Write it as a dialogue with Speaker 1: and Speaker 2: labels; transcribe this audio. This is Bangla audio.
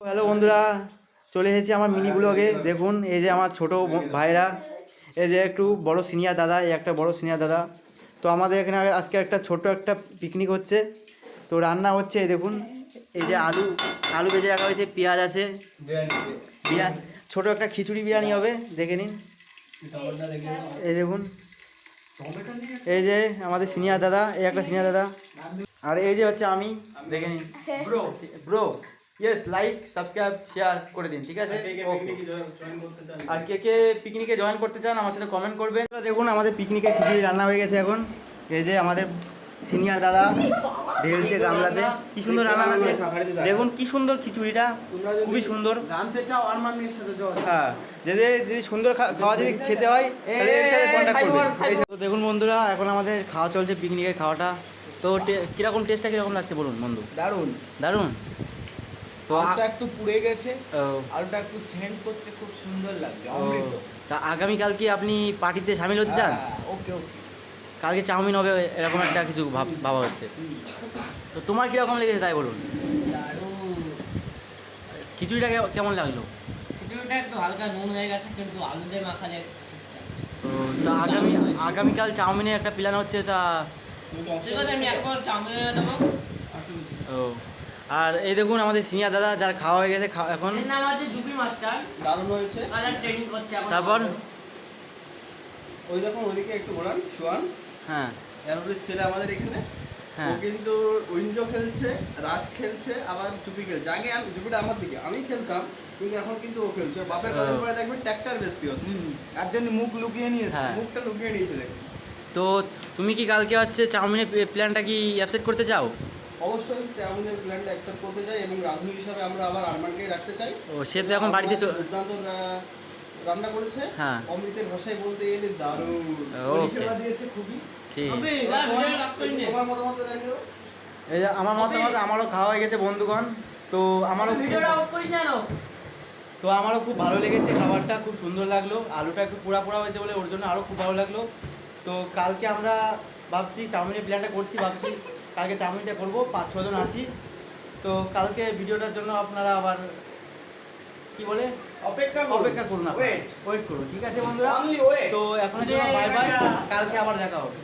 Speaker 1: হ্যালো বন্ধুরা। চলে এসেছি আমার মিনি ব্লগে দেখুন এই যে আমার ছোট ভাইরা। এই যে একটু বড় সিনিয়র দাদা এই একটা বড় সিনিয়র দাদা। তো আমাদের এখানে আজকে একটা ছোট একটা পিকনিক হচ্ছে। তো রান্না হচ্ছে এই দেখুন। এই যে আলু আলু বেজে রাখা হয়েছে পেঁয়াজ আছে। বিরিয়ানি ছোট একটা খিচুড়ি বিরিয়ানি হবে দেখে নিন। এই দেখুন। এই যে আমাদের সিনিয়র দাদা এই একটা সিনিয়র দাদা। আর এই যে হচ্ছে আমি দেখে নিন। Bro bro yes like subscribe share করে দিন ঠিক আছে? আর কে কে পিকনিকে জয়েন করতে চান? আমার সাথে কমেন্ট করবেন। দেখুন আমাদের পিকনিকে খিচুড়ি রান্না হয়ে গেছে এখন। এই যে আমাদের সিনিয়র দাদা ঢেলছে গামলাতে। কি সুন্দর রান্না দেখুন কি সুন্দর খিচুড়িটা। খুবই সুন্দর।
Speaker 2: চাও সাথে
Speaker 1: হ্যাঁ যদি যদি সুন্দর খাওয়া যদি খেতে হয় তাহলে এর সাথে কন্ট্যাক্ট করবেন। দেখুন বন্ধুরা এখন আমাদের খাওয়া চলছে পিকনিকের খাওয়াটা। তো কীরকম টেস্টটা কীরকম লাগছে বলুন বন্ধু?
Speaker 2: দারুণ
Speaker 1: দারুণ? তো
Speaker 2: আলুটা একটু পুড়ে গেছে
Speaker 1: ও,
Speaker 2: আলুটা একটু ছেন্ট করছে খুব সুন্দর লাগছে
Speaker 1: ও,
Speaker 2: অমৃত।
Speaker 1: তা আগামীকাল কি আপনি পার্টিতে সামিল হতে চান?
Speaker 2: ওকে ওকে।
Speaker 1: কালকে চাউমিন হবে এরকম একটা কিছু ভাব ভাবা হচ্ছে। তো তোমার কীরকম লেগেছে তাই বলুন? খিচুড়িটা কে- কেমন লাগল?
Speaker 3: খিচুড়িটা একটু হালকা নুন হয়ে গেছে কিন্তু আলু দিয়ে মাখালে
Speaker 1: তো তা আগামী আগামীকাল চাউমিনের একটা প্ল্যান হচ্ছে তা
Speaker 3: ঠিক আছে আমি একবার চাউমিন দেবো।
Speaker 1: ও। আর এই দেখুন আমাদের সিনিয়র দাদা যার খাওয়া হয়ে গেছে এখন।
Speaker 3: এর নাম আছে জুপি মাস্টার।
Speaker 2: দারুণ হয়েছে।
Speaker 3: কালার ট্রেনিং করছে এখন
Speaker 1: তারপর?
Speaker 2: ওই দেখুন ওইদিকে একটু ঘোরান শোয়ান।
Speaker 1: হ্যাঁ।
Speaker 2: এর ছেলে আমাদের এখানে। ও
Speaker 1: হ্যাঁ
Speaker 2: কিন্তু উইন্ডো খেলছে রাশ খেলছে আবার খেলছে। আগে আমি আমার দিকে। আমি খেলতাম কিন্তু এখন কিন্তু ও খেলছে। বাপের পরে দেখবেন ট্র্যাক্টর বেশি হচ্ছে। তার জন্য মুখ লুকিয়ে নিয়েছে।
Speaker 1: হ্যাঁ।
Speaker 2: মুখটা লুকিয়ে নিয়েছে
Speaker 1: তো তুমি কি কালকে হচ্ছে চাউমিনের প্ল্যানটা কি অ্যাপসেট করতে চাও?
Speaker 2: অবশ্যই আমাদের প্ল্যানটা অ্যাকসেপ্ট করতে চাই এবং রাঁধুনি হিসাবে আমরা আবার আরমানকে রাখতে চাই।
Speaker 1: ও সে তো এখন বাড়িতে চ-
Speaker 2: দুর্দান্ত রা- রান্না করেছে।
Speaker 1: হ্যাঁ।
Speaker 2: অমৃতের ভাষায় বলতে গেলে দারুণ।
Speaker 1: Okay.
Speaker 2: পরিষেবা দিয়েছে খুবই।
Speaker 1: ঠিক।
Speaker 3: হবে, যা, ভিডিও রাখতেই নেই।
Speaker 2: তোমার মতামত জানিও
Speaker 1: এই যে আমার মতামত আমারও খাওয়া হয়ে গেছে বন্ধুগণ। তো আমারও
Speaker 3: ভিডিওটা অফ করি জানো
Speaker 1: তো আমারও খুব ভালো লেগেছে খাবারটা খুব সুন্দর লাগল। আলুটা একটু পোড়া পোড়া হয়েছে বলে ওর জন্য আরও খুব ভালো লাগল। তো কালকে আমরা ভাবছি চাউমিনের প্ল্যানটা করছি ভাবছি কালকে চাউমিনটা করব পাঁচ ছজন আছি। তো কালকে ভিডিওটার জন্য আপনারা আবার কি বলে?
Speaker 2: অপেক্ষা
Speaker 1: অপেক্ষা করুন
Speaker 2: ওয়েট
Speaker 1: ওয়েট করুন ঠিক আছে বন্ধুরা?
Speaker 2: ওয়েট
Speaker 1: তো এখন জন্য বাই বাই কালকে আবার দেখা হবে।